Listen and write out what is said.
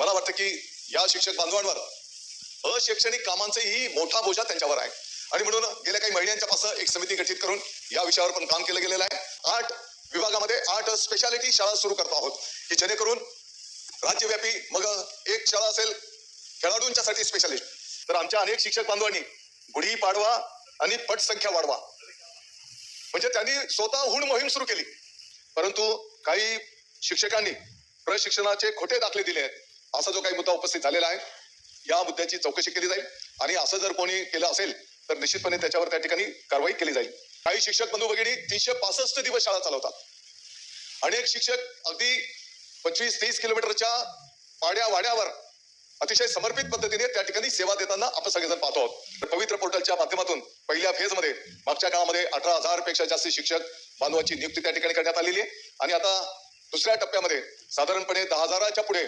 मला वाटतं की या शिक्षक बांधवांवर अशैक्षणिक कामांचाही मोठा बोजा त्यांच्यावर आहे. आणि म्हणून गेल्या काही महिन्यांच्या पासून एक समिती गठीत करून या विषयावर पण काम केलं गेलेलं आहे. आठ विभागामध्ये आठ स्पेशालिटी शाळा सुरू करतो आहोत की जेणेकरून राज्यव्यापी मग एक शाळा असेल खेळाडूंच्यासाठी स्पेशालिस्ट तर आमच्या अनेक शिक्षक बांधवांनी गुढी पाडवा आणि पटसंख्या वाढवा. म्हणजे त्यांनी स्वतःहून मोहीम सुरू केली. परंतु काही शिक्षकांनी प्रशिक्षणाचे खोटे दाखले दिले आहेत. असा जो काही मुद्दा उपस्थित झालेला आहे या मुद्द्याची चौकशी केली जाईल आणि असं जर कोणी केलं असेल तर निश्चितपणे त्याच्यावर त्या ठिकाणी कारवाई केली जाईल. काही शिक्षक बंधू भगिनी तीनशे पासष्ट दिवस शाळा चालवतात. अनेक शिक्षक अगदी पंचवीस तीस किलोमीटरच्या पाड्या वाड्यावर अतिशय समर्पित पद्धतीने त्या ठिकाणी सेवा देताना आपण सगळेजण पाहतो आहोत. तर पवित्र पोर्टलच्या माध्यमातून पहिल्या फेजमध्ये मागच्या काळामध्ये अठरा हजारपेक्षा जास्त शिक्षक बांधवांची नियुक्ती त्या ठिकाणी करण्यात आलेली आहे. आणि आता दुसऱ्या टप्प्यामध्ये साधारणपणे दहा हजाराच्या पुढे